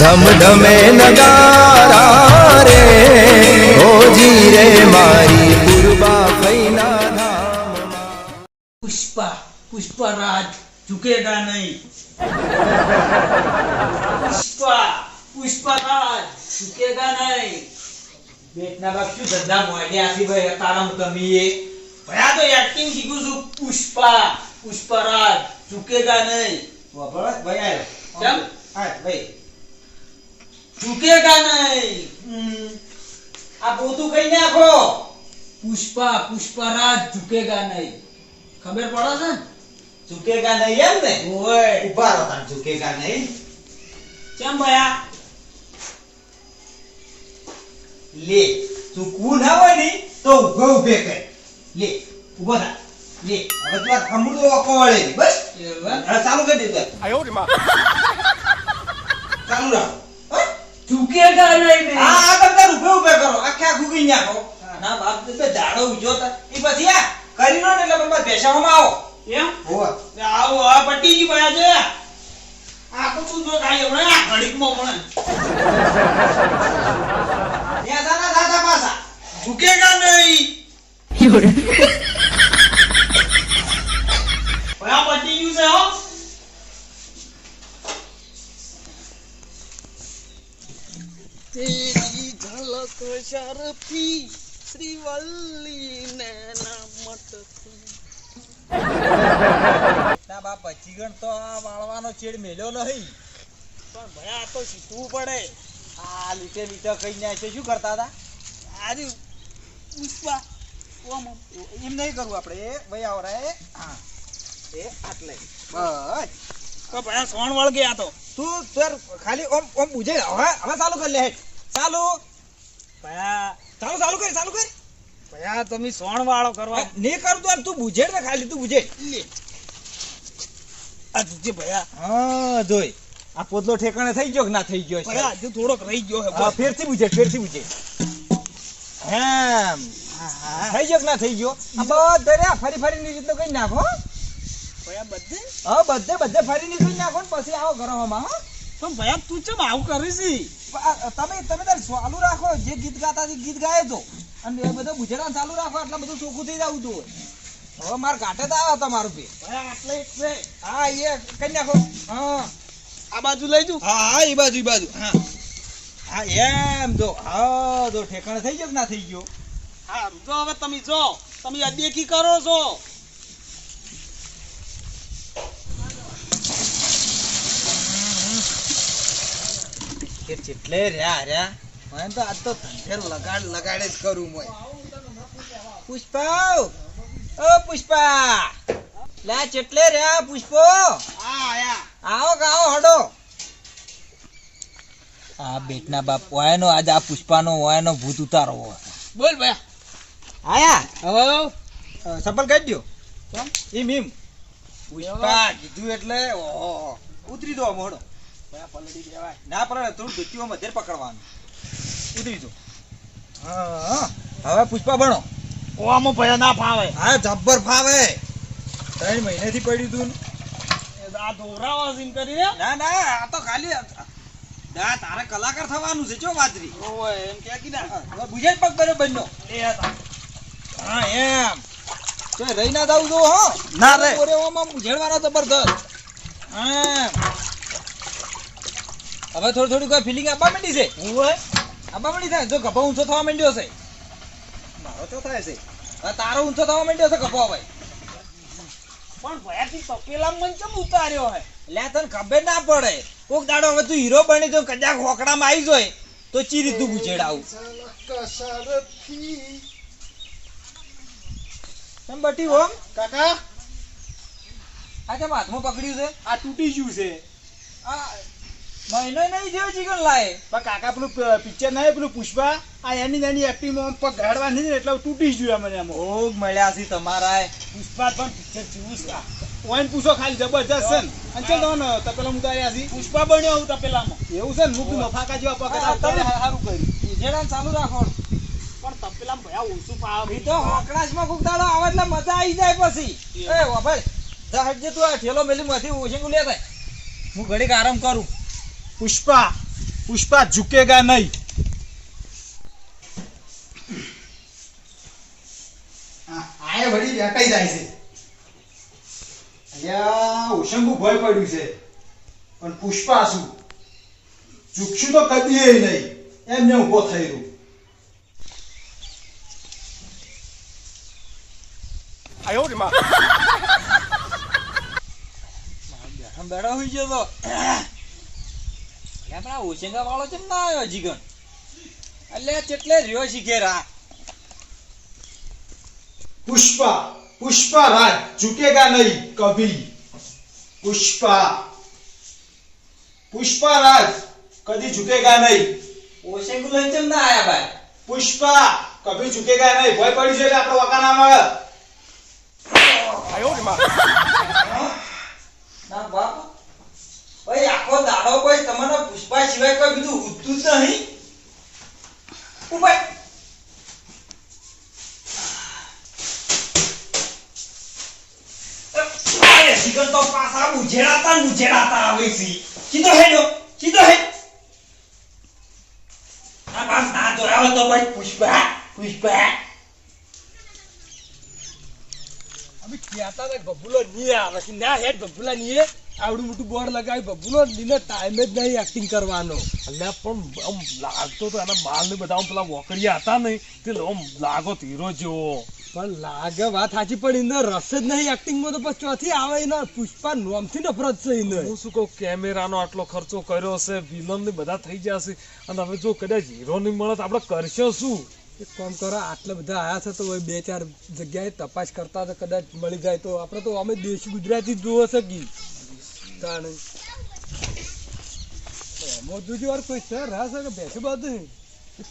ધમ ધમે નગારા રે ઓજી રે મારી પૂર્વા ફૈના ધામમાં પુષ્પા પુષ્પરાજ ઝુકેગા નહીં. પુષ્પા પુષ્પરાજ ઝુકેગા નહીં. બેટના બાપ શું ધંધા મોડે છે ભાઈ તારામ તમે એ ભયા તો એક્ટિંગ શીખું છું. પુષ્પા પુષ્પરાજ ઝુકેગા નહીં. ભાઈ આવ્યો કેમ? હા ભાઈ. ઝુકેગા નહીં. આ પોતું કઈ નાખો. પુષ્પા પુષ્પરાજ ઝુકેગા નહીં. ખબર પડે છે? ઝુકેગા નહીં એમ ને? ઓય. ઊભા રહો તાર ઝુકેગા નહીં. કેમ ભયા? લે ઝૂકવું ના હોય ને તો ઉભે ઉભે કર. લે ઊભો થા. લે હવે તું આ ખમડું ઓકો વળે બસ. ચાલુ કરી હવે ચાલુ રે દે ચાલુ રાખ. ઝુકેગા નહીં. આ આ ઉભે કરો. આખે આખું કઈ નાખો. ના બાપ તો દાડો ઉજો એ પછી આ કરી નો એટલે બેસાવામાં આવો. એમ? હોવા. આવો આ પટ્ટી જી આજે આ તો તું જો ખાઈ હમણાં આ ઘડીકમાં હમણાં ત્યાં ઝુકેગા નહીં. ભયા પટ્ટી ગયું છે હો. તેરી ઝલક શરફી શ્રીવલ્લી નૈના મટકી ના બાપ પચીગણ તો આ વાળવાનો છેડ મેલ્યો નહીં. પણ ભયા આ તો શીખવું પડે. આ લીટે લીટે કઈ ના છે? શું કરતા હતા? આજે પુષ્પા ઓમ. એમ નહીં કરવું આપણે. એ ભાઈ આવરા હા. એ આટલે. બસ. તો ભયા સોણ વળગે આ તો. તું તર ખાલી ઓમ ઓમ બુજે હવે હવે ચાલુ કરી લે હેડ ચાલુ. ભયા ચાલુ ચાલુ કરી ચાલુ કરી. ભયા તમે સોણ વાળો કરવા નહીં કરું તો તું બુજેડ ને ખાલી તું બુજેડ આ તુજે ભયા. હા જોઈ. આ પોતલો ઠેકાણે થઈ ગયો કે ના થઈ ગયો? ભયા હજુ થોડોક રહી ગયો હે ફેરથી બુજેડ ફેરથી બુજેડ હેમ થઈ ગયો કે ના થઈ ગયો? આ બધે ફરી ફરી ની રીતનું કઈ નાખો. ભયા બધે? હા બધે બધે ફરી નીકળી નાખો ને પછી આવો ઘરમાં હો. પણ ભયા તું ચમ આવું કરીશ આ તમે તમે તાર ચાલુ રાખો જે ગીત ગાતા છે ગીત ગાય તો. અને એ બધું ગુજરાન ચાલુ રાખો એટલે બધું ચોખ્ખું થઈ જવું તું હવે. માર ઘાટે તો આવ્યા તમારું બી ભયા આટલે છે. હા એ કઈ નાખો. હા. આ બાજુ લઈ જુ હા હા એ બાજુ એ બાજુ. હા. હા એમ જો હા જો ઠેકાણે થઈ ગયો કે ના થઈ ગયો? હા જો હવે તમે જો. તમે અદેખી કરો છો. કે ચેટલે રહ્યા રહ્યા. મને તો આજ તો ધંધેર લગાડ લગાડે જ કરું મોય. પુષ્પા! ઓ પુષ્પા! લે ચેટલે રહ્યા પુષ્પો? આ આવો ગાવો હડો. આ બેટના બાપ ઓયાનો આજ આ પુષ્પાનો ઓયાનો ભૂત ઉતારો બોલ ભાઈ. આયા? હવે સફળ કરી દો કેમ? એમ એમ પુષ્પા કીધું એટલે ઓહો ઉતરી દો મોડો પલડી દેવાય ના પડે થોડું ધોતીઓ મધ્ય પકડવાનું. ઉતરી જો હા હવે પુષ્પા ભણો ઓમો ભયા ના ફાવે. હા જબ્બર ફાવે. ત્રણ મહિનેથી પડ્યું તું ને. આ દોરાવા સીન કરીને ના ના આ તો ખાલી ના તારે કલાકાર થવાનું છે ચો વાદરી ઓય એમ કે કીધા હવે બુજે જ પગ બરે બન્યો. લે હા એમ. તો રહી ના દઉં તો હો. ના રે. ઓરે ઓમાં ઉજેડવાનો જબરદસ્ત એમ. હવે થોડું થોડું કોઈ ફિલિંગ આપવા માંડી છે? હોય? આપવા માંડી થાય? જો ગભો ઊંચો થવા માંડ્યો છે. મારો તો થાય છે. તારો ઊંચો થવા માંડ્યો છે ગભો ભાઈ. પણ ભયા થી તપેલા મન કેમ ઉતાર્યો હે? લે તને ખબર ના પડે. કોક દાડો હવે તું હીરો બની તો કદાચ હોકડામાં આવી જોય તો ચી રીતનું ગુજેડાવું. કેમ બટી હોમ કાકા? આ કેમ હાથમાં પકડ્યું છે? આ તૂટી ગયું છે. આ મહિનો નહીં જેવો ચિકન લાય. પણ કાકા પેલું પિક્ચર નહીં પેલું પુષ્પા? આ એની એની એક્ટિંગમાં પગ ગાડવાની ને એટલે તૂટી જ જોયા મને એમાં ભોગ મળ્યા છે તમારા પુષ્પા પણ પિક્ચર જેવું છે. ઓઈન પૂછો ખાલી જબરજસ્ત છે અને ચાલ તમને તપેલા ઉતાર્યા છે. પુષ્પા બન્યો હું તપેલામાં. એવું છે ને મુક નફાકા જેવા પગ તમે સારું કર્યું. ઉજેડાને ચાલુ રાખો. પણ તપેલા ભયા ઓછું પાવ તો હોકડાશમાં કોક દાડો આવે એટલે મજા આવી જાય પછી. એ. વાભાઈ જા હટજે તું આ ઠેલો મેલી માંથી ઓશિંગું લે થાય હું ઘડીક આરામ કરું. પુષ્પા પુષ્પા ઝુકેગા નહીં. આય વળી વેટાઈ જાય છે. અહીંયા ઓશંકુ ભય પડ્યું છે. પણ પુષ્પા શું? ઝૂકશું તો કદીએ નહીં. એમને ઊભો થઈ રહ્યું. બેઠા બેઠા હોઈ ગયો તો. આપણા હોશિંગા વાળો કેમ ના આવ્યો હજી એટલે કેટલે રહ્યો શીખેરા? પુષ્પા પુષ્પા રાજ ઝુકેગા નહીં કભી. પુષ્પા પુષ્પા રાજ કદી ઝુકેગા નહીં. ઓશેંગુ લઈને કેમ ના આયા ભાઈ? પુષ્પા કભી ઝુકેગા નહીં. ભય પડ્યું છે આયો આપણે વકાનામાં ના બાપ. ભાઈ આખો દાડો કોઈ તમને પુષ્પા સિવાય કોઈ બીજું ઉઠતું જ નહીં. અરે જીગર તો પાછા ઉજેડાતા ઉજેડાતા આવે છે. સીધો હેડો સીધો હેડ આ બાપ ના ભાઈ પુષ્પા પુષ્પા. અમે કહેતા હતા કે બબુલો નહીં આવે ના હેડ બબુલા નહીં. આવડું મોટું બોર્ડ લગાવી બબુલો લીને ટાઈમે જ નહીં એક્ટિંગ કરવાનો. એટલે પણ આમ લાગતો તો એના બાલ ને બધા પેલા વોકરિયા હતા નહીં તે આમ લાગો હીરો જેવો. પણ લાગે વાત સાચી પણ એને રસ જ નહીં એક્ટિંગમાં તો પછી ચોથી આવે એને પુષ્પા નોમથી નફરત છે એને. હું શું કહું કેમેરાનો આટલો ખર્ચો કર્યો હશે વિલન ને બધા થઈ જશે અને હવે જો કદાચ હીરો નહીં મળે તો આપણે કરશો શું? એક કામ કરો આટલા બધા આયા છે તો બે ચાર જગ્યાએ તપાસ કરતા તો કદાચ મળી જાય તો. આપણે તો અમે દેશી ગુજરાતી જ જોવો છે કી તાણે. મોદું વાર કોઈ સર રહેશે કે બેસે બધું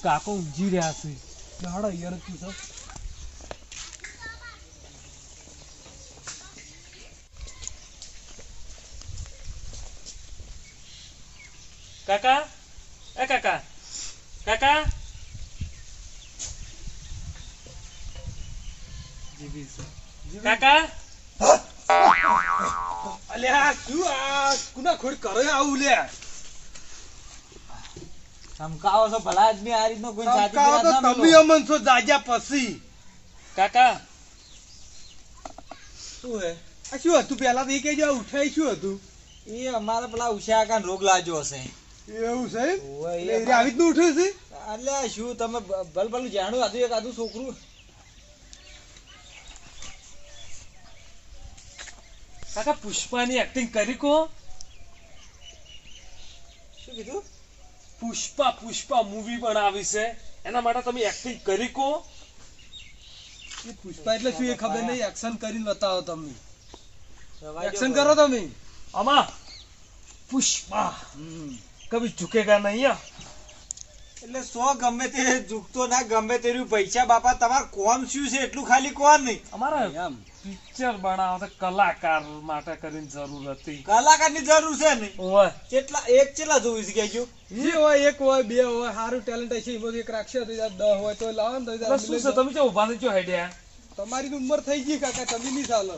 કાકો ઊંઘી રહ્યા છે. દાડો યાર તું. સર કાકા? એ કાકા? કાકા? જીવી છે. કાકા? શું આ કુના ખોડ કરો આવું લે ધમકાવો છો ભલા આદમી આ રીતનો કોઈ જાતિ કાકા તો તમે અમન છો જાજા પછી. કાકા. શું હે? આ શું હતું? પેલા તો એ કહેજો આ ઉઠાઈ શું હતું? એ અમારે પેલા ઉષા રોગ લાગ્યો હશે. એવું છે આવી રીતનું ઉઠ્યું છે? એટલે શું તમે ભલ ભલું જાણું આધું એક આધું છોકરું? કાકા પુષ્પાની એક્ટિંગ કરી કો. શું કીધું? પુષ્પા પુષ્પા મૂવી બનાવી છે. એના માટે તમે એક્ટિંગ કરી કો. એ પુષ્પા એટલે શું એ ખબર નહીં? એક્શન કરીને બતાવો તમે. એક્શન કરો. તમે. આમાં પુષ્પા. કભી ઝુકેગા નહીં એટલે સો ગમે તે ઝૂકતો ના ગમે તે પૈસા બાપા તમાર કોમ શું છે? એટલું ખાલી કોણ નહીં? અમારે એમ. પિક્ચર બનાવવા તો કલાકાર માટે કરીને જરૂર હતી. કલાકારની જરૂર છે ને? ઓય. કેટલા એક કેટલા જોવું છે? કહેજો જે હોય એક હોય બે હોય સારું ટેલેન્ટ હશે એમાંથી એક રાખશે તો દસ હોય તો લાવો ને તો શું છે? તમે જો ઊભા થઈ જો હેડ્યા? તમારી તો ઉંમર થઈ ગઈ કાકા તમે નહીં ચાલો.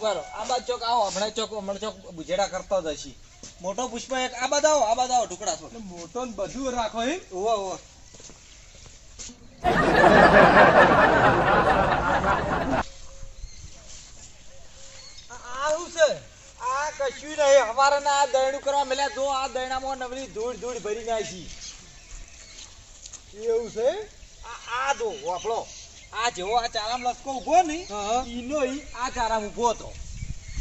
બરો આ બાજુ ચોક આવો હમણાં ચોક હમણાં ચોક બુજેડા કરતો જ હશી. મોટો પુષ્પ એક. આ બધા આ બાદ આવો ટુકડા થોડા. મોટો ને બધું રાખો એમ? ઓવા ઓવા આવું છે? આ કશું નહીં. હવારના આ દયણું કરવા મળ્યા. જો આ દયણામાં નવરી ધૂળ ધૂળ ભરી નાખી. એવું છે? આ આ જો વાપડો આ જેવો આ ચારામ લસકો ઊભો નહીં એનો આ ચારામ ઊભો હતો.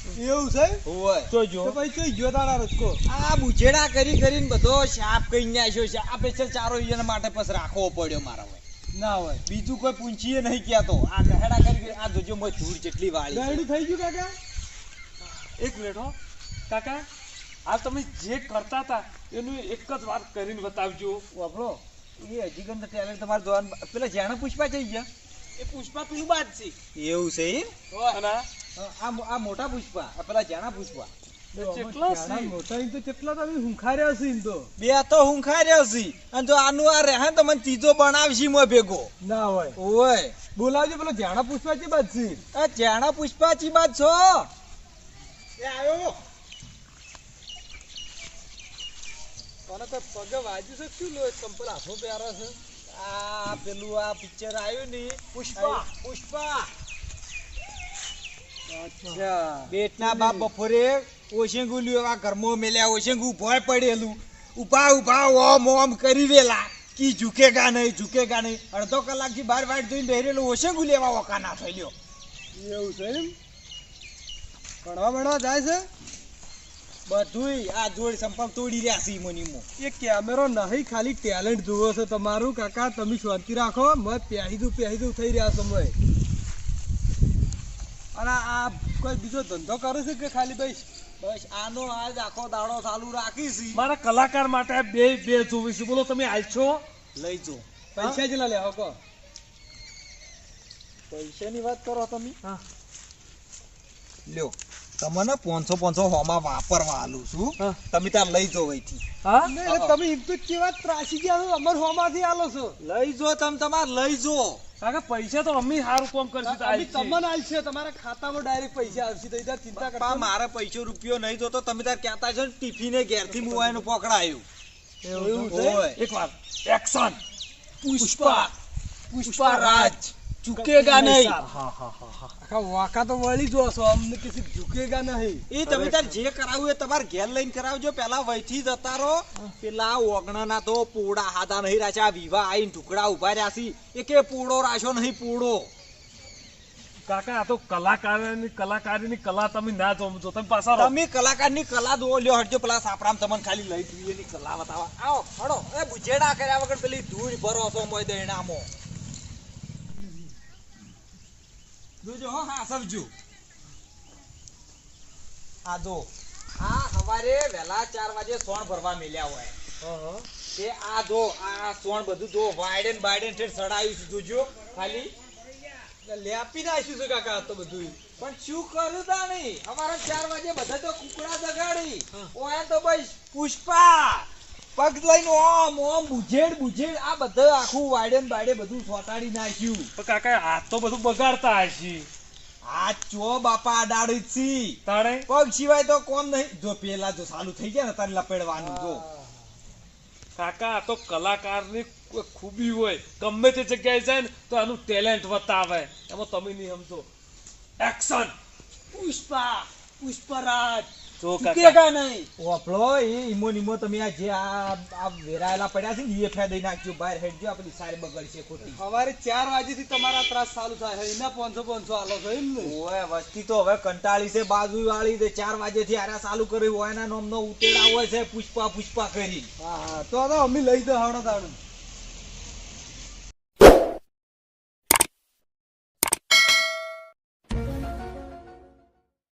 એવું છે? ઓય તો પછી જોઈ ગયો તારા રસકો આ બુજેડા કરી કરીને બધો શાપ કઈ નાખ્યો છે. આ ચારો એના માટે બસ રાખવો પડ્યો મારા હોય ના હોય. બીજું કોઈ પૂંછીએ નહીં કહેતો આ ગહેડા કરી આ જોજો મોય ધૂળ જેટલી વાળી છે. થઈ ગયું કાકા? એક મિનિટ હો. કાકા આ તમે જે કરતા હતા એનું એક જ વાત કરીને બતાવજો. વાપરો એ હજી ગંધ ટેલેન્ટ તમારે જોવાનું. પેલા જાણે પુષ્પા જઈ ગયા? એ પુષ્પા પેલું બાદ છે. એવું છે આ આ મોટા પુષ્પા આ પેલા જાણા પુષ્પા. કેટલા છે? મોટા તો કેટલા તમે હુંખાર્યા છે એમ તો. બે તો હું ખાઈ અને જો આનું આ રહે તો મને ત્રીજો બનાવશી મોય ભેગો. ના હોય. ઓય. બોલાવજો પેલો જાણા પુષ્પા છે બાદ છે આ જાણા પુષ્પા ચી બાત છો? એ આવ્યો કોને કોઈ પગે વાગ્યું છે શું લો ચંપલ હાથો પહેરે છે? આ પેલું આ પિક્ચર આવ્યું ને પુષ્પા. પુષ્પા. બેટના બાપ બપોરે ઓશેંગુ લ્યો આ ઘરમાં મેલ્યા ઓશેંગુ ભોય પડેલું. ઊભા ઊભા ઓમ ઓમ કરી વેલા. કી ઝુકેગા નહીં ઝુકેગા નહીં. અડધો કલાકથી બાર વાટ જોઈને બેરેલું ઓશેંગુ લેવા ઓકા ના થઈ લ્યો એવું છે એમ? ભણવા ભણવા જાય છે? બધુંય આ જોડ સંપર્ક તોડી રહ્યા છે મનીમો એ કેમેરો નહીં ખાલી ટેલેન્ટ જોવો છે તમારું. કાકા તમે શાંતિ રાખો. મત પ્યાહી દઉં પ્યાહી દઉં થઈ રહ્યા સમય. અને આ કોઈ બીજો ધંધો કરે છે કે ખાલી ભાઈ બસ આનો આજ આખો દાડો ચાલુ રાખીશ. મારા કલાકાર માટે બે બે જોવી છે બોલો તમે આલશો લઈ જો. પૈસા જ લેવા કહો પૈસાની વાત કરો તમે. હા. લ્યો તમને પાંચસો પાંચસો હોમાં વાપરવા આલું છું. તમે ત્યાં લઈ જો અહીંથી. હા? તમે એમ તો કેવા ત્રાસી ગયા છો અમર હોમાંથી આલો છો. લઈ જો તમે તમારે લઈ જો. કાકા પૈસા તો અમે સારું કામ કરશું અમે આલશે. તમને આવશે તમારા ખાતામાં ડાયરેક્ટ પૈસા આવશે તો ઈધર ચિંતા કરતા મારે પૈસો રૂપિયો નહીં જોતો તમે તાર કહેતા છો ને ટિફિને ઘેરથી મુવાયનું પકડાયું. એવું છે. એક વાર એક્શન પુષ્પા. પુષ્પા રાજ. ચૂકેગા નહીં. હા હા હા હા. આખા વાકા તો વળી જોશો અમને કિસી ઝુકેગા નહીં. એ તમે તાર જે કરાવું એ તમારે ઘેર લઈને કરાવજો પેલા વહીથી જતા રહો. પેલા ઓગણાના તો પોડા હાથા નહીં રાખ્યા વિવાહ આઈને ઢુકડા ઊભા રહ્યા છે. એ કે પોડો રાખ્યો નહીં પોડો. કાકા આ તો કલાકારની કલાકારની કલા તમે ના જોમજો તમે પાછા. તમે કલાકારની કલા દો લ્યો હટજો પેલા સાપરામ તમને ખાલી લઈ જોઈએ ની કલા બતાવા આવો હડો. એ બુજેડા કર્યા વગર પેલી ધૂળ ભરો તો મોય દઈણામો જોજો હો હા સમજો. આ જો આ સવારે વહેલા ચાર વાગે સોણ ભરવા મેલ્યા હોય. તે આ જો આ સોણ બધું જો વાયડન બાયડન ઠેર સડાયું છે જોજો. ખાલી લેપી નાખ્યું છે કાકા તો બધું પણ શું કરું તા નહીં અમારા ચાર વાગે બધા તો કુકડા જગાડી. ઓયા તો ભાઈ પુષ્પા! પગ લઈને ઓમ ઓમ બુજેડ બુજેડ આ બધા આખું વાડે બાડે બધું સોટાડી નાખ્યું. પણ કાકા હાથ તો બધું બગાડતા હશે. આ ચો બાપા અડાડી છી. તારે પગ સિવાય તો કોમ નહીં. જો પેલા જો સાલું થઈ ગયા ને તારે લપેડવાનું જો. કાકા આ તો કલાકારની ખૂબી હોય. ગમે તે જગ્યાએ જાય ને તો આનું ટેલેન્ટ બતાવે એમાં તમે નહીં સમજો. એક્શન પુષ્પા પુષ્પરાજ. જો કાકા. નહીં? ઓપલો એ ઈમો નીમો તમે આ જે આ આ વેરાયેલા પડ્યા છે ને એ ફેર નાખજો બહાર હેડજો આ સારી બગડશે ખોટી. સવારે ચાર વાગ્યાથી તમારા ત્રાસ ચાલુ થાય છે. એના પાંચસો પાંચસો આલો છો એમ ને? ઓય વસ્તી તો હવે કંટાળી છે બાજુ વાળી તે ચાર વાગે થી આરા ચાલુ કર્યું હોય એના નામનો ઉતેડા હોય છે પુષ્પા પુષ્પા કરી. હા તો અમે લઈ દો હણો તાણું